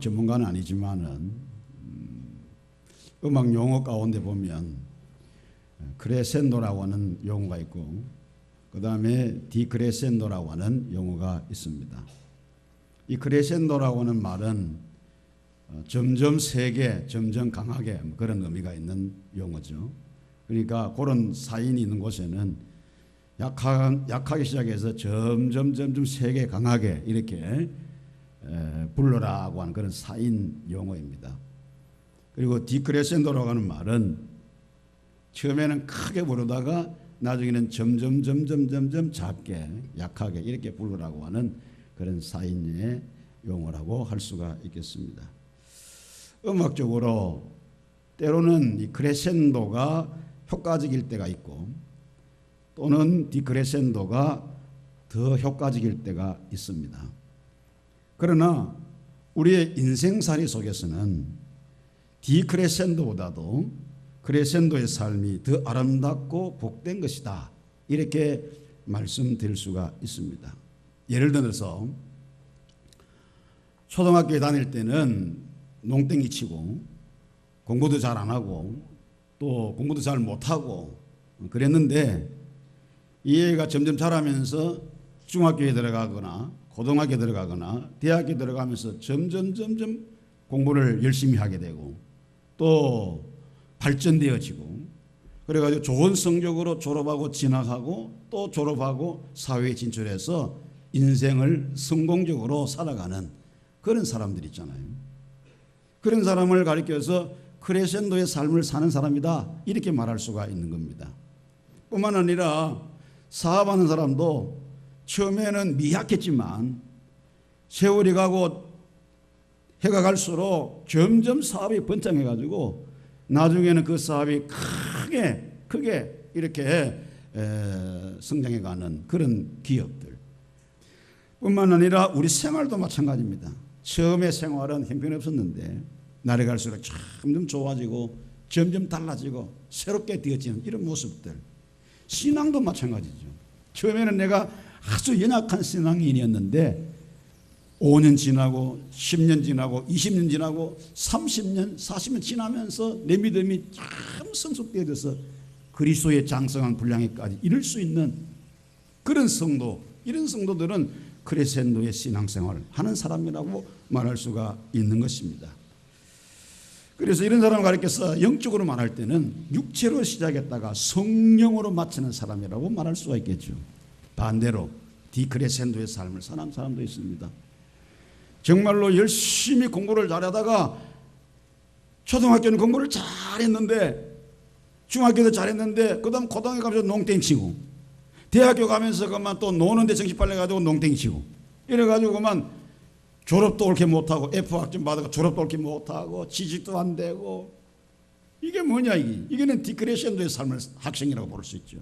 전문가는 아니지만은 음, 음악 용어 가운데 보면 어, 크레센도라고 하는 용어가 있고 그 다음에 디크레센도라고 하는 용어가 있습니다. 이 크레센도라고 하는 말은 어, 점점 세게, 점점 강하게 뭐 그런 의미가 있는 용어죠. 그러니까 그런 사인이 있는 곳에는 약한, 약하게 시작해서 점점 점점 세게 강하게 이렇게 에, 불러라고 하는 그런 사인 용어입니다. 그리고 디크레센도라고 하는 말은 처음에는 크게 부르다가 나중에는 점점 점점 점점 작게 약하게 이렇게 부르라고 하는 그런 사인의 용어라고 할 수가 있겠습니다. 음악적으로 때로는 이 크레센도가 효과적일 때가 있고 또는 디크레센도가 더 효과적일 때가 있습니다. 그러나 우리의 인생살이 속에서는 디크레센도보다도 크레센도의 삶이 더 아름답고 복된 것이다. 이렇게 말씀드릴 수가 있습니다. 예를 들어서 초등학교에 다닐 때는 농땡이 치고 공부도 잘 안 하고 또 공부도 잘 못하고 그랬는데 이 애가 점점 자라면서 중학교에 들어가거나 고등학교에 들어가거나 대학교에 들어가면서 점점 점점 공부를 열심히 하게 되고 또 발전되어지고 그래가지고 좋은 성적으로 졸업하고 진학하고 또 졸업하고 사회에 진출해서 인생을 성공적으로 살아가는 그런 사람들 있잖아요. 그런 사람을 가리켜서 크레센도의 삶을 사는 사람이다 이렇게 말할 수가 있는 겁니다. 뿐만 아니라 사업하는 사람도 처음에는 미약했지만 세월이 가고 해가 갈수록 점점 사업이 번창해 가지고 나중에는 그 사업이 크게 크게 이렇게 성장해 가는 그런 기업들 뿐만 아니라 우리 생활도 마찬가지입니다. 처음에 생활은 형편없었는데 날이 갈수록 점점 좋아지고 점점 달라지고 새롭게 되어지는 이런 모습들 신앙도 마찬가지죠. 처음에는 내가 아주 연약한 신앙인이었는데 5년 지나고 10년 지나고 20년 지나고 30년 40년 지나면서 내 믿음이 참 성숙되어져서 그리스도의 장성한 분량에까지 이룰 수 있는 그런 성도 이런 성도들은 크레센도의 신앙생활을 하는 사람이라고 말할 수가 있는 것입니다. 그래서 이런 사람을 가리켜서 영적으로 말할 때는 육체로 시작했다가 성령으로 마치는 사람이라고 말할 수가 있겠죠. 반대로 디크레센도의 삶을 사는 사람도 있습니다. 정말로 열심히 공부를 잘하다가 초등학교는 공부를 잘했는데 중학교도 잘했는데 그다음 고등학교 가면서 농땡 치고 대학교 가면서 그만 또 노는데 정신 빨려 가지고 농땡 치고 이래 가지고 그만 졸업도 옳게 못하고 F 학점 받아가 졸업도 옳게 못하고 취직도 안 되고 이게 뭐냐 이게 이게는 디크레션도의 삶을 학생이라고 볼 수 있죠.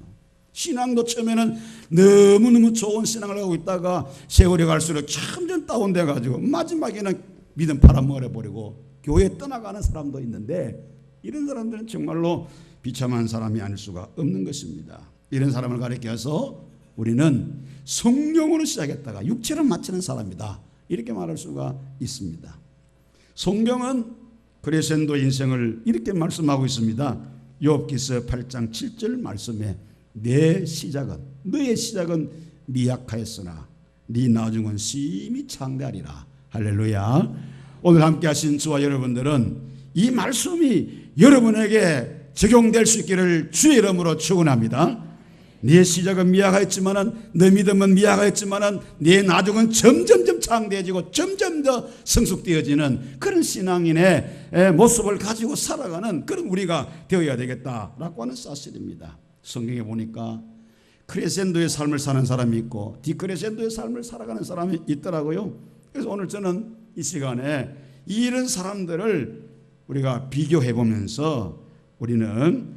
신앙도 처음에는 너무너무 좋은 신앙을 하고 있다가 세월이 갈수록 점점 다운돼 가지고 마지막에는 믿음 팔아먹어 버리고 교회 떠나가는 사람도 있는데 이런 사람들은 정말로 비참한 사람이 아닐 수가 없는 것입니다. 이런 사람을 가리켜서 우리는 성령으로 시작했다가 육체로 마치는 사람이다. 이렇게 말할 수가 있습니다. 성경은 그레센도 인생을 이렇게 말씀하고 있습니다. 욥기서 8장 7절 말씀에 내 시작은 너의 시작은 미약하였으나 네 나중은 심히 창대하리라. 할렐루야. 오늘 함께 하신 저와 여러분들은 이 말씀이 여러분에게 적용될 수 있기를 주의 이름으로 축원합니다. 네 시작은 미약하였지만은 네 믿음은 미약하였지만은 네 나중은 점점점 창대해지고 점점 더 성숙되어지는 그런 신앙인의 모습을 가지고 살아가는 그런 우리가 되어야 되겠다라고 하는 사실입니다. 성경에 보니까 크레센도의 삶을 사는 사람이 있고 디크레센도의 삶을 살아가는 사람이 있더라고요. 그래서 오늘 저는 이 시간에 이런 사람들을 우리가 비교해 보면서 우리는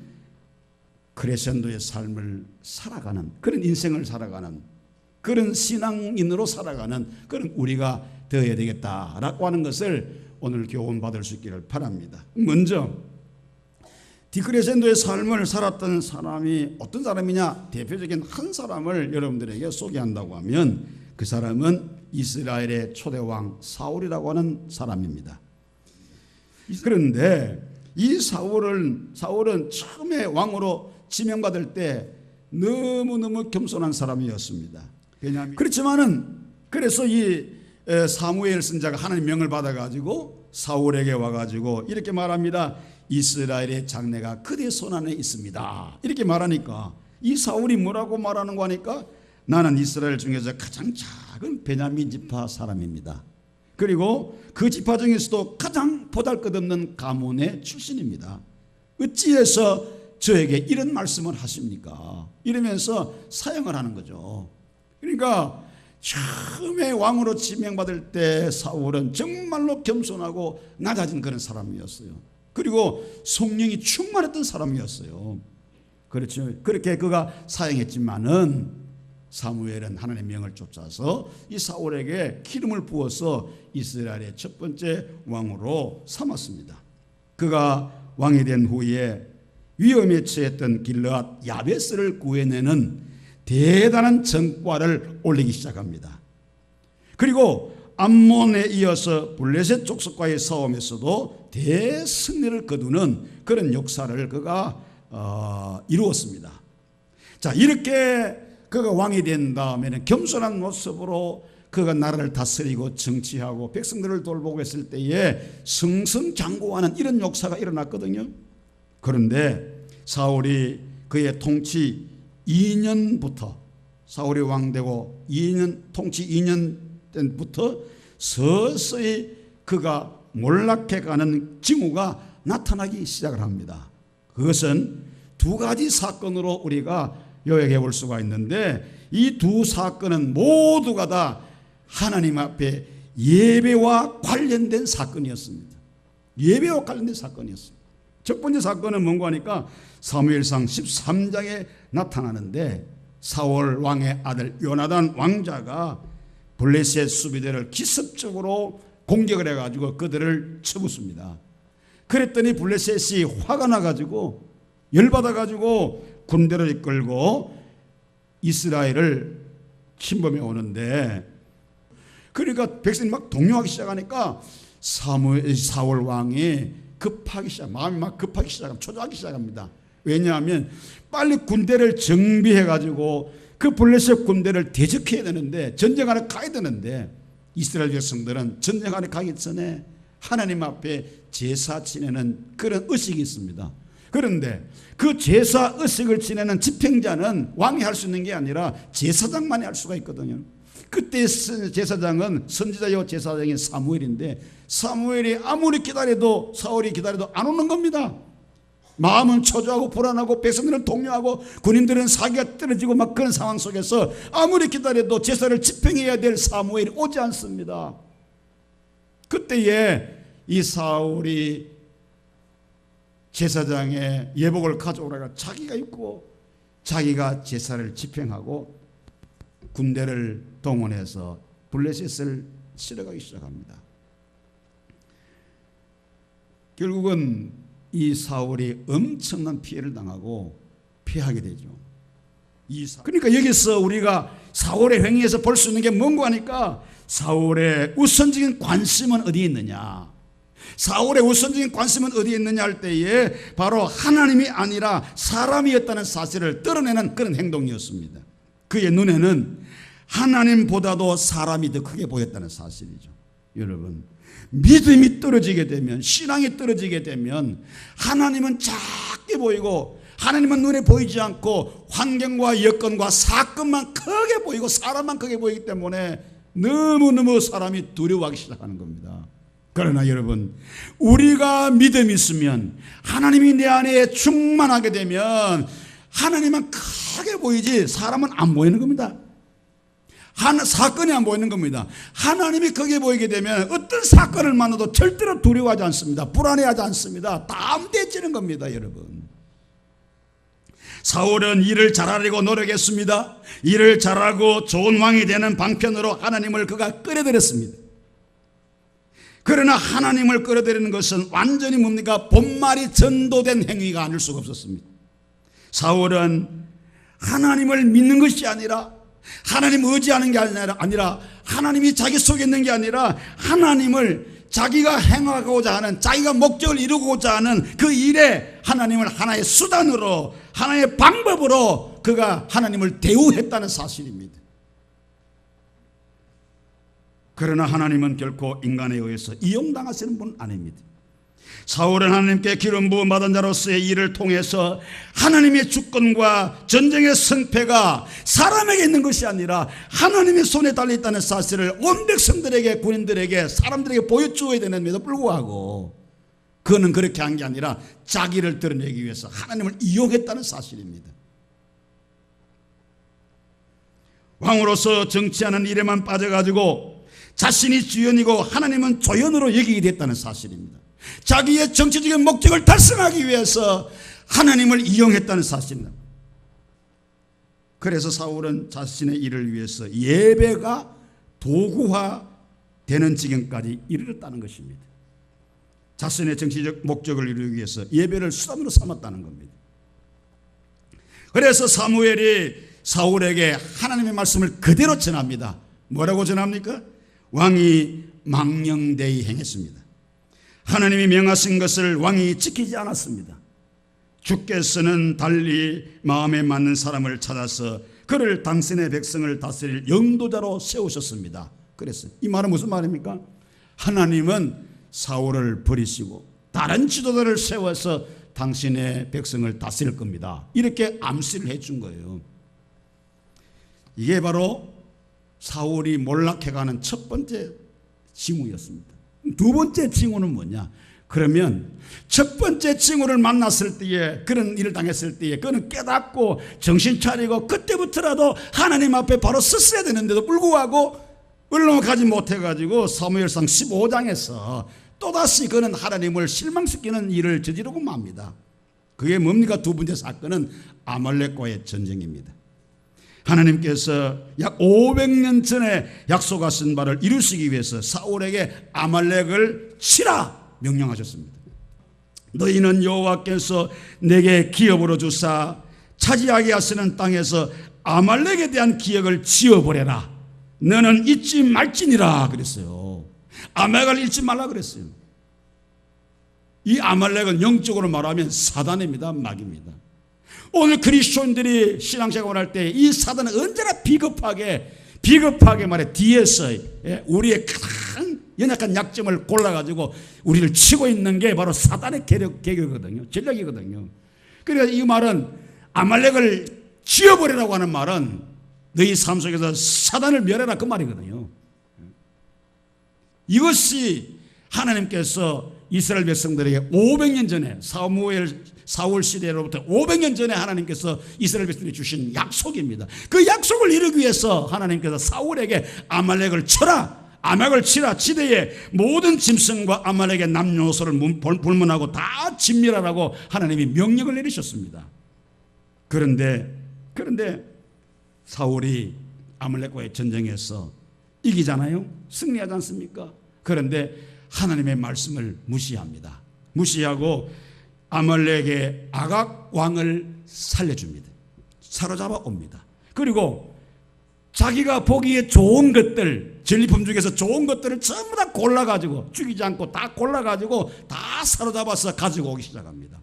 크레센도의 삶을 살아가는 그런 인생을 살아가는 그런 신앙인으로 살아가는 그런 우리가 되어야 되겠다라고 하는 것을 오늘 교훈 받을 수 있기를 바랍니다. 먼저 디크레센도의 삶을 살았던 사람이 어떤 사람이냐 대표적인 한 사람을 여러분들에게 소개한다고 하면 그 사람은 이스라엘의 초대왕 사울이라고 하는 사람입니다. 그런데 이 사울은 사울은 처음에 왕으로 지명받을 때 너무너무 겸손한 사람이었습니다. 그렇지만은 그래서 이 에, 사무엘 선자가 하나님 명을 받아 가지고 사울에게 와 가지고 이렇게 말합니다. 이스라엘의 장래가 그대 손 안에 있습니다. 이렇게 말하니까 이 사울이 뭐라고 말하는 거 하니까 나는 이스라엘 중에서 가장 작은 베냐민 지파 사람입니다. 그리고 그 지파 중에서도 가장 보잘것없는 가문의 출신입니다. 어찌해서 저에게 이런 말씀을 하십니까? 이러면서 사용을 하는 거죠. 그러니까 처음에 왕으로 지명받을 때 사울은 정말로 겸손하고 낮아진 그런 사람이었어요. 그리고 성령이 충만했던 사람이었어요. 그렇죠. 그렇게 그가 사용했지만은 사무엘은 하나님의 명을 쫓아서 이 사울에게 기름을 부어서 이스라엘의 첫 번째 왕으로 삼았습니다. 그가 왕이 된 후에 위험에 처했던 길르앗 야베스를 구해내는 대단한 정과를 올리기 시작합니다. 그리고 암몬에 이어서 블레셋 족속과의 싸움에서도 대승리를 거두는 그런 역사를 그가 어, 이루었습니다. 자 이렇게 그가 왕이 된 다음에는 겸손한 모습으로 그가 나라를 다스리고 정치하고 백성들을 돌보고 했을 때에 승승장구하는 이런 역사가 일어났거든요. 그런데 사울이 그의 통치 2년부터 사울이 왕되고 2년 통치 2년 때부터 서서히 그가 몰락해가는 징후가 나타나기 시작을 합니다. 그것은 두 가지 사건으로 우리가 요약해 볼 수가 있는데 이 두 사건은 모두가 다 하나님 앞에 예배와 관련된 사건이었습니다. 예배와 관련된 사건이었습니다. 첫 번째 사건은 뭔가 하니까 사무엘상 13장에 나타나는데 사월 왕의 아들 요나단 왕자가 블레셋 수비대를 기습적으로 공격을 해가지고 그들을 쳐붓습니다. 그랬더니 블레셋이 화가 나가지고 열받아가지고 군대를 이끌고 이스라엘을 침범해 오는데 그러니까 백성이 막 동요하기 시작하니까 사무엘 사월 왕이 급하기 시작 마음이 막 급하기 시작합니다. 초조하기 시작합니다. 왜냐하면 빨리 군대를 정비해 가지고 그 블레셋 군대를 대적해야 되는데 전쟁하러 가야 되는데 이스라엘 백성들은 전쟁하러 가기 전에 하나님 앞에 제사 지내는 그런 의식이 있습니다. 그런데 그 제사 의식을 지내는 집행자는 왕이 할 수 있는 게 아니라 제사장만이 할 수가 있거든요. 그때 제사장은 선지자요 제사장인 사무엘인데 사무엘이 아무리 기다려도 사울이 기다려도 안 오는 겁니다. 마음은 초조하고 불안하고 백성들은 동요하고 군인들은 사기가 떨어지고 막 그런 상황 속에서 아무리 기다려도 제사를 집행해야 될 사무엘이 오지 않습니다. 그때에 이 사울이 제사장의 예복을 가져오라가 자기가 입고 자기가 제사를 집행하고 군대를 동원해서 블레셋을 실어가기 시작합니다. 결국은 이 사울이 엄청난 피해를 당하고 피하게 되죠. 그러니까 여기서 우리가 사울의 행위에서 볼 수 있는 게 뭔가 하니까 사울의 우선적인 관심은 어디에 있느냐? 사울의 우선적인 관심은 어디에 있느냐 할 때에 바로 하나님이 아니라 사람이었다는 사실을 떨어내는 그런 행동이었습니다. 그의 눈에는 하나님보다도 사람이 더 크게 보였다는 사실이죠. 여러분, 믿음이 떨어지게 되면, 신앙이 떨어지게 되면, 하나님은 작게 보이고, 하나님은 눈에 보이지 않고, 환경과 여건과 사건만 크게 보이고, 사람만 크게 보이기 때문에, 너무너무 사람이 두려워하기 시작하는 겁니다. 그러나 여러분, 우리가 믿음이 있으면, 하나님이 내 안에 충만하게 되면, 하나님은 크게 보이지, 사람은 안 보이는 겁니다. 하나, 사건이 안 보이는 겁니다. 하나님이 거기에 보이게 되면 어떤 사건을 만나도 절대로 두려워하지 않습니다. 불안해하지 않습니다. 다음대지는 겁니다, 여러분. 사울은 일을 잘하려고 노력했습니다. 일을 잘하고 좋은 왕이 되는 방편으로 하나님을 그가 끌어들였습니다. 그러나 하나님을 끌어들이는 것은 완전히 뭡니까? 본말이 전도된 행위가 아닐 수가 없었습니다. 사울은 하나님을 믿는 것이 아니라 하나님 의지하는 게 아니라, 하나님이 자기 속에 있는 게 아니라 하나님을 자기가 행하고자 하는 자기가 목적을 이루고자 하는 그 일에 하나님을 하나의 수단으로 하나의 방법으로 그가 하나님을 대우했다는 사실입니다. 그러나 하나님은 결코 인간에 의해서 이용당하시는 분 아닙니다. 사울은 하나님께 기름 부음 받은 자로서의 일을 통해서 하나님의 주권과 전쟁의 승패가 사람에게 있는 것이 아니라 하나님의 손에 달려 있다는 사실을 온 백성들에게 군인들에게 사람들에게 보여주어야 되는데도 불구하고 그는 그렇게 한 게 아니라 자기를 드러내기 위해서 하나님을 이용했다는 사실입니다. 왕으로서 정치하는 일에만 빠져가지고 자신이 주연이고 하나님은 조연으로 여기게 됐다는 사실입니다. 자기의 정치적인 목적을 달성하기 위해서 하나님을 이용했다는 사실입니다. 그래서 사울은 자신의 일을 위해서 예배가 도구화 되는 지경까지 이르렀다는 것입니다. 자신의 정치적 목적을 이루기 위해서 예배를 수단으로 삼았다는 겁니다. 그래서 사무엘이 사울에게 하나님의 말씀을 그대로 전합니다. 뭐라고 전합니까? 왕이 망령되이 행했습니다. 하나님이 명하신 것을 왕이 지키지 않았습니다. 주께서는 달리 마음에 맞는 사람을 찾아서 그를 당신의 백성을 다스릴 영도자로 세우셨습니다. 그랬어요. 이 말은 무슨 말입니까? 하나님은 사울을 버리시고 다른 지도자를 세워서 당신의 백성을 다스릴 겁니다. 이렇게 암시를 해준 거예요. 이게 바로 사울이 몰락해가는 첫 번째 징후였습니다. 두 번째 징후는 뭐냐? 그러면 첫 번째 징후를 만났을 때에 그런 일을 당했을 때에 그는 깨닫고 정신 차리고 그때부터라도 하나님 앞에 바로 섰어야 되는데도 불구하고 얼렁가지 못해가지고 사무엘상 15장에서 또다시 그는 하나님을 실망시키는 일을 저지르고 맙니다. 그게 뭡니까? 두 번째 사건은 아말렉과의 전쟁입니다. 하나님께서 약 500년 전에 약속하신 바를 이루시기 위해서 사울에게 아말렉을 치라 명령하셨습니다. 너희는 여호와께서 내게 기업으로 주사 차지하게 하시는 땅에서 아말렉에 대한 기억을 지어버려라. 너는 잊지 말지니라 그랬어요. 아말렉을 잊지 말라 그랬어요. 이 아말렉은 영적으로 말하면 사단입니다. 막입니다. 오늘 그리스도인들이 신앙생활 할 때 이 사단은 언제나 비겁하게 비겁하게 말해 뒤에서 예, 우리의 큰 연약한 약점을 골라가지고 우리를 치고 있는 게 바로 사단의 계력, 계획이거든요. 전략이거든요. 그러니까 이 말은 아말렉을 지어버리라고 하는 말은 너희 삶 속에서 사단을 멸해라 그 말이거든요. 이것이 하나님께서 이스라엘 백성들에게 500년 전에 사무엘 사울 시대로부터 500년 전에 하나님께서 이스라엘 백성에게 주신 약속입니다. 그 약속을 이루기 위해서 하나님께서 사울에게 아말렉을 쳐라. 아말렉을 치라 지대에 모든 짐승과 아말렉의 남녀소를 불문하고 다 진멸하라고 하나님이 명령을 내리셨습니다. 그런데 그런데 사울이 아말렉과의 전쟁에서 이기잖아요. 승리하지 않습니까? 그런데 하나님의 말씀을 무시합니다. 무시하고 아말렉의 아각 왕을 살려줍니다. 사로잡아 옵니다. 그리고 자기가 보기에 좋은 것들, 전리품 중에서 좋은 것들을 전부 다 골라가지고 죽이지 않고 다 골라가지고 다 사로잡아서 가지고 오기 시작합니다.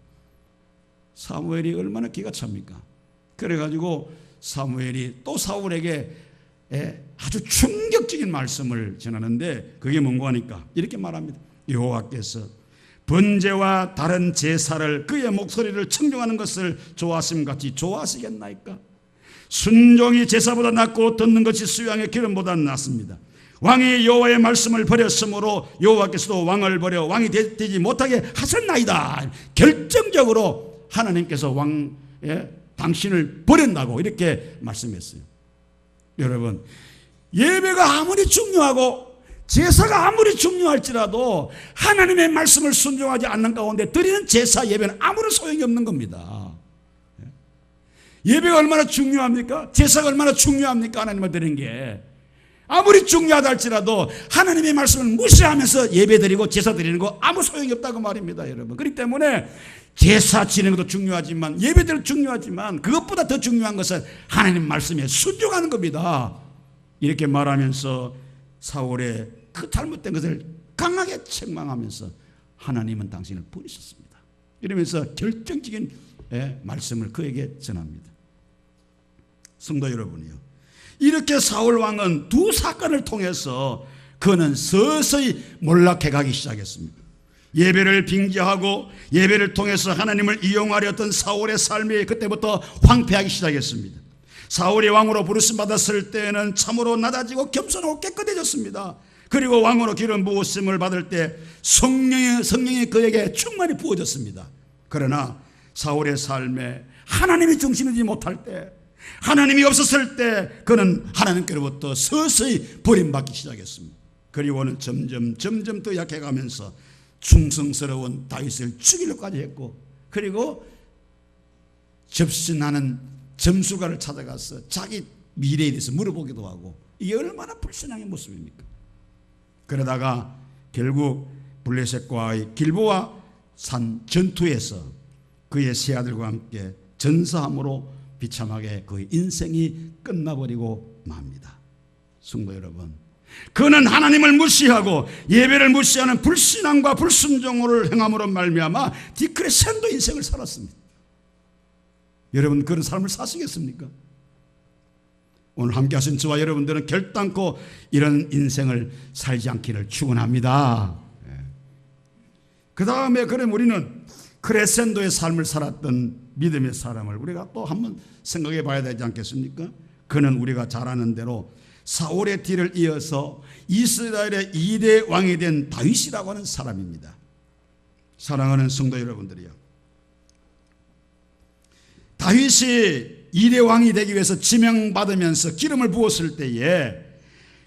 사무엘이 얼마나 기가 찹니까? 그래가지고 사무엘이 또 사울에게 아주 충격적인 말씀을 전하는데 그게 뭔가 하니까 이렇게 말합니다. 여호와께서 번제와 다른 제사를 그의 목소리를 청정하는 것을 좋아하심 같이 좋아하시겠나이까? 순종이 제사보다 낫고 듣는 것이 수양의 기름보다 낫습니다. 왕이 여호와의 말씀을 버렸으므로 여호와께서도 왕을 버려 왕이 되지 못하게 하셨나이다. 결정적으로 하나님께서 왕 예, 당신을 버린다고 이렇게 말씀했어요. 여러분 예배가 아무리 중요하고 제사가 아무리 중요할지라도 하나님의 말씀을 순종하지 않는 가운데 드리는 제사 예배는 아무런 소용이 없는 겁니다. 예배가 얼마나 중요합니까? 제사가 얼마나 중요합니까? 하나님을 드리는 게. 아무리 중요하다 할지라도 하나님의 말씀을 무시하면서 예배 드리고 제사 드리는 거 아무 소용이 없다고 말입니다, 여러분. 그렇기 때문에 제사 지내는 것도 중요하지만 예배도 중요하지만 그것보다 더 중요한 것은 하나님 말씀에 순종하는 겁니다. 이렇게 말하면서 사울의 그 잘못된 것을 강하게 책망하면서 하나님은 당신을 버리셨습니다. 이러면서 결정적인 예, 말씀을 그에게 전합니다. 성도 여러분이요. 이렇게 사울 왕은 두 사건을 통해서 그는 서서히 몰락해 가기 시작했습니다. 예배를 빙자하고 예배를 통해서 하나님을 이용하려 했던 사울의 삶이 그때부터 황폐하기 시작했습니다. 사울이 왕으로 부르심 받았을 때는 참으로 낮아지고 겸손하고 깨끗해졌습니다. 그리고 왕으로 기름 부으심을 받을 때 성령의 성령이 그에게 충만히 부어졌습니다. 그러나 사울의 삶에 하나님이 중심이지 못할 때 하나님이 없었을 때 그는 하나님께로부터 서서히 버림받기 시작했습니다. 그리고는 점점 점점 더 약해가면서 충성스러운 다윗을 죽이려까지 했고 그리고 접신하는 점수가를 찾아가서 자기 미래에 대해서 물어보기도 하고 이게 얼마나 불신앙의 모습입니까? 그러다가 결국 블레셋과의 길보아 산 전투에서 그의 세 아들과 함께 전사함으로 비참하게 그의 인생이 끝나버리고 맙니다. 성도 여러분, 그는 하나님을 무시하고 예배를 무시하는 불신앙과 불순종을 행함으로 말미암아 디크레센도 인생을 살았습니다. 여러분 그런 삶을 사시겠습니까? 오늘 함께 하신 저와 여러분들은 결단코 이런 인생을 살지 않기를 축원합니다. 그 다음에 그럼 우리는 크레센도의 삶을 살았던 믿음의 사람을 우리가 또 한번 생각해 봐야 되지 않겠습니까? 그는 우리가 잘 아는 대로 사울의 뒤를 이어서 이스라엘의 2대 왕이 된 다윗이라고 하는 사람입니다. 사랑하는 성도 여러분들이요. 다윗이 2대 왕이 되기 위해서 지명받으면서 기름을 부었을 때에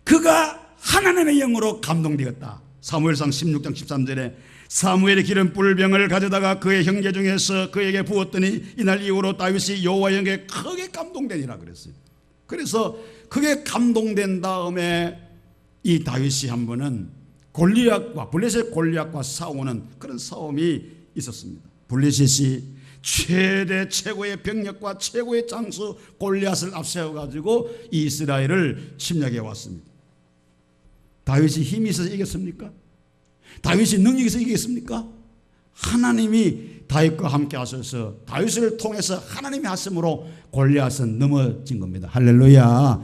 그가 하나님의 영으로 감동되었다. 사무엘상 16장 13절에 사무엘이 기름 뿔 병을 가져다가 그의 형제 중에서 그에게 부었더니 이날 이후로 다윗이 여호와 영에 크게 감동되니라 그랬어요. 그래서 크게 감동된 다음에 이 다윗이 한 번은 골리앗과 블레셋 골리앗과 싸우는 그런 싸움이 있었습니다. 블레셋이 최대 최고의 병력과 최고의 장수 골리앗을 앞세워 가지고 이스라엘을 침략해 왔습니다. 다윗이 힘이 있어서 이겼습니까? 다윗이 능력이 있어서 이겼습니까? 하나님이 다윗과 함께 하셔서 다윗을 통해서 하나님의 하심으로 골리앗은 넘어진 겁니다. 할렐루야.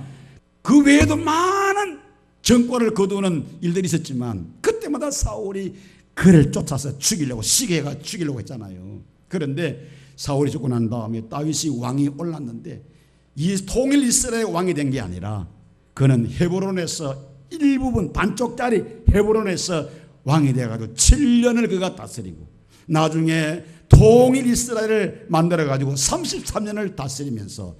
그 외에도 많은 정권을 거두는 일들이 있었지만 그때마다 사울이 그를 쫓아서 죽이려고 시계가 죽이려고 했잖아요. 그런데 사울이 죽고 난 다음에 다윗이 왕이 올랐는데 이 통일 이스라엘 왕이 된 게 아니라 그는 헤브론에서 일부분 반쪽짜리 헤브론에서 왕이 되어가지고 7년을 그가 다스리고 나중에 통일 이스라엘을 만들어 가지고 33년을 다스리면서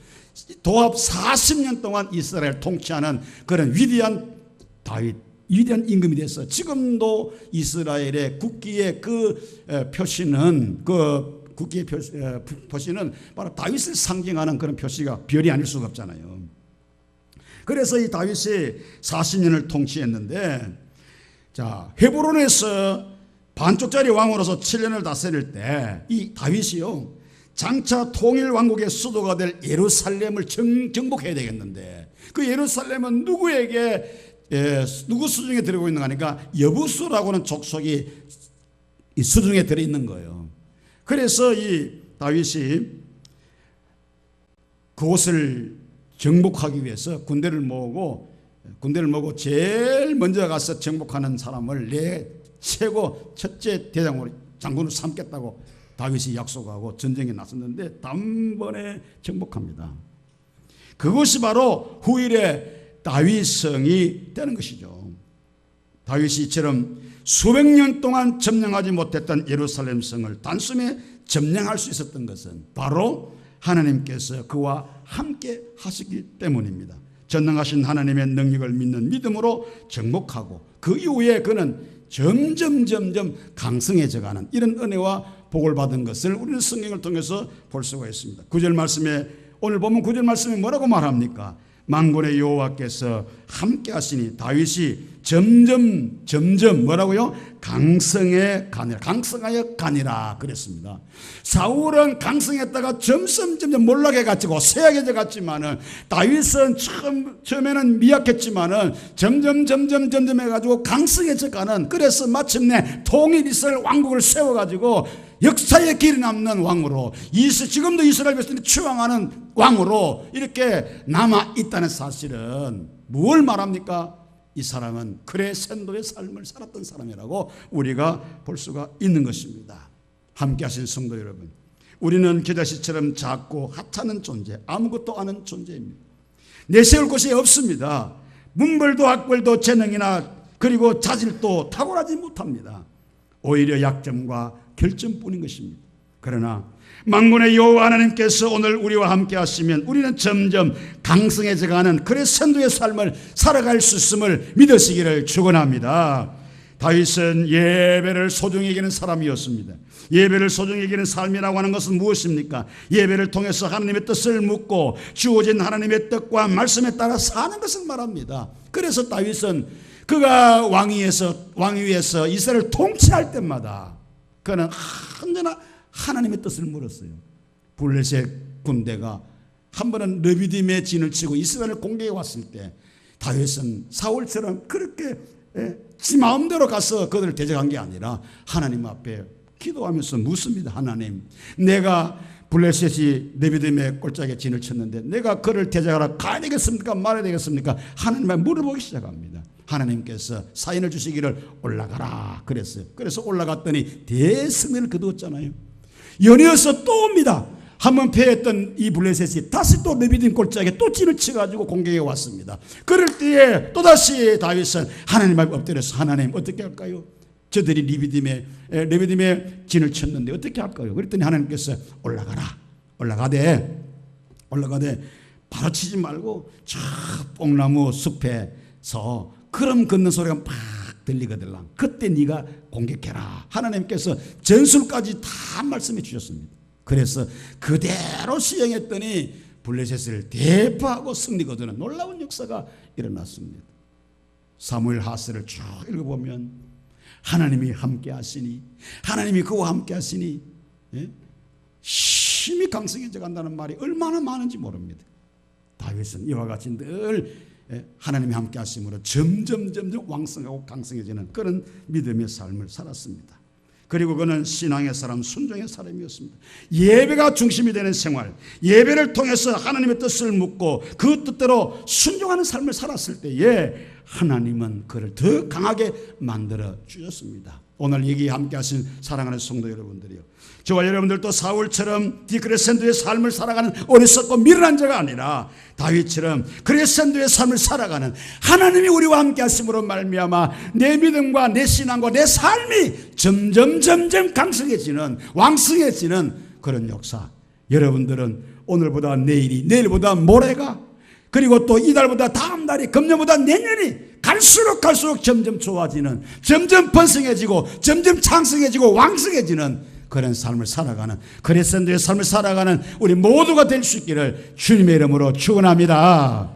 도합 40년 동안 이스라엘 통치하는 그런 위대한 다윗 위대한 임금이 돼서 지금도 이스라엘의 국기의 그 표시는 그 국기의 표시는 바로 다윗을 상징하는 그런 표시가 별이 아닐 수가 없잖아요. 그래서 이 다윗이 40년을 통치했는데 자 헤브론에서 반쪽짜리 왕으로서 7년을 다스릴 때 이 다윗이요 장차 통일 왕국의 수도가 될 예루살렘을 정, 정복해야 되겠는데 그 예루살렘은 누구에게 예, 누구 수중에 들어고 있는 거니까 여부수라고 하는 족속이 이 수중에 들어 있는 거예요. 그래서 이 다윗이 그곳을 정복하기 위해서 군대를 모으고 군대를 모으고 제일 먼저 가서 정복하는 사람을 내 최고 첫째 대장으로 장군을 삼겠다고 다윗이 약속하고 전쟁에 나섰는데 단번에 정복합니다. 그것이 바로 후일의 다윗성이 되는 것이죠. 다윗이 이처럼 수백 년 동안 점령하지 못했던 예루살렘 성을 단숨에 점령할 수 있었던 것은 바로 하나님께서 그와 함께 하시기 때문입니다. 전능하신 하나님의 능력을 믿는 믿음으로 정복하고 그 이후에 그는 점점 점점 강성해져가는 이런 은혜와 복을 받은 것을 우리는 성경을 통해서 볼 수가 있습니다. 구절 말씀에 오늘 보면 구절 말씀에 뭐라고 말합니까? 망군의 여호와께서 함께 하시니 다윗이 점점 점점 뭐라고요? 강성에 가니라 강성하여 가니라 그랬습니다. 사울은 강성했다가 점점 점점 몰락해 갔고 쇠약해져 갔지만은 다윗은 처음 처음에는 미약했지만은 점점 점점 점점 해가지고 강성해져 가는 그래서 마침내 통일 이스라엘 왕국을 세워가지고 역사의 길이 남는 왕으로 이스 지금도 이스라엘 백성들이 추앙하는 왕으로 이렇게 남아 있다는 사실은 무엇을 말합니까? 이 사람은 크레센도의 삶을 살았던 사람이라고 우리가 볼 수가 있는 것입니다. 함께 하신 성도 여러분. 우리는 기다시처럼 작고 하찮은 존재, 아무것도 아는 존재입니다. 내세울 곳이 없습니다. 문벌도 학벌도 재능이나 그리고 자질도 탁월하지 못합니다. 오히려 약점과 결점뿐인 것입니다. 그러나 망군의 여호와 하나님께서 오늘 우리와 함께 하시면 우리는 점점 강성해져 가는 그의 선두의 삶을 살아갈 수 있음을 믿으시기를 축원합니다. 다윗은 예배를 소중히 여기는 사람이었습니다. 예배를 소중히 여기는 삶이라고 하는 것은 무엇입니까? 예배를 통해서 하나님의 뜻을 묻고 주어진 하나님의 뜻과 말씀에 따라 사는 것을 말합니다. 그래서 다윗은 그가 왕위에서 왕위에서 이스라엘을 통치할 때마다 그는 언제나 하나님의 뜻을 물었어요. 블레셋 군대가 한 번은 르비딤의 진을 치고 이스라엘을 공격해 왔을 때 다윗은 사울처럼 그렇게 예, 지 마음대로 가서 그들을 대적한 게 아니라 하나님 앞에 기도하면서 묻습니다. 하나님, 내가 블레셋이 르비딤의 꼴짝에 진을 쳤는데 내가 그를 대적하러 가야 되겠습니까? 말아야 되겠습니까? 하나님께 물어보기 시작합니다. 하나님께서 사인을 주시기를 올라가라 그랬어요. 그래서 올라갔더니 대승리를 거두었잖아요. 연이어서 또 옵니다. 한번 패했던 이 블레셋이 다시 또 레비딘 골짜기에 또 찐을 쳐가지고 공격해 왔습니다. 그럴 때에 또다시 다윗은 하나님 앞에 엎드려서 하나님 어떻게 할까요? 저들이 리비딤에 레비딤에 진을 쳤는데 어떻게 할까요? 그랬더니 하나님께서 올라가라 올라가되 올라가되 바로 치지 말고 저 뽕나무 숲에서 그럼 걷는 소리가 막 들리거들랑 그때 네가 공격해라. 하나님께서 전술까지 다 말씀해 주셨습니다. 그래서 그대로 시행했더니 블레셋을 대파하고 승리 거두는 놀라운 역사가 일어났습니다. 사무엘 하스를 쭉 읽어보면 하나님이 함께 하시니 하나님이 그와 함께 하시니 예? 힘이 강성해져 간다는 말이 얼마나 많은지 모릅니다. 다윗은 이와 같이 늘 예, 하나님이 함께 하심으로 점점 점점 왕성하고 강성해지는 그런 믿음의 삶을 살았습니다. 그리고 그는 신앙의 사람, 순종의 사람이었습니다. 예배가 중심이 되는 생활, 예배를 통해서 하나님의 뜻을 묻고 그 뜻대로 순종하는 삶을 살았을 때에 하나님은 그를 더 강하게 만들어 주셨습니다. 오늘 여기 함께 하신 사랑하는 성도 여러분들이요. 저와 여러분들도 사울처럼 디크레센도의 삶을 살아가는 어리석고 미련한 자가 아니라 다윗처럼 크레센도의 삶을 살아가는 하나님이 우리와 함께 하심으로 말미암아 내 믿음과 내 신앙과 내 삶이 점점 점점 강성해지는 왕성해지는 그런 역사. 여러분들은 오늘보다 내일이 내일보다 모레가 그리고 또 이달보다 다음 달이 금년보다 내년이 갈수록 갈수록 점점 좋아지는 점점 번성해지고 점점 창성해지고 왕성해지는 그런 삶을 살아가는 그레센도의 삶을 살아가는 우리 모두가 될 수 있기를 주님의 이름으로 축원합니다.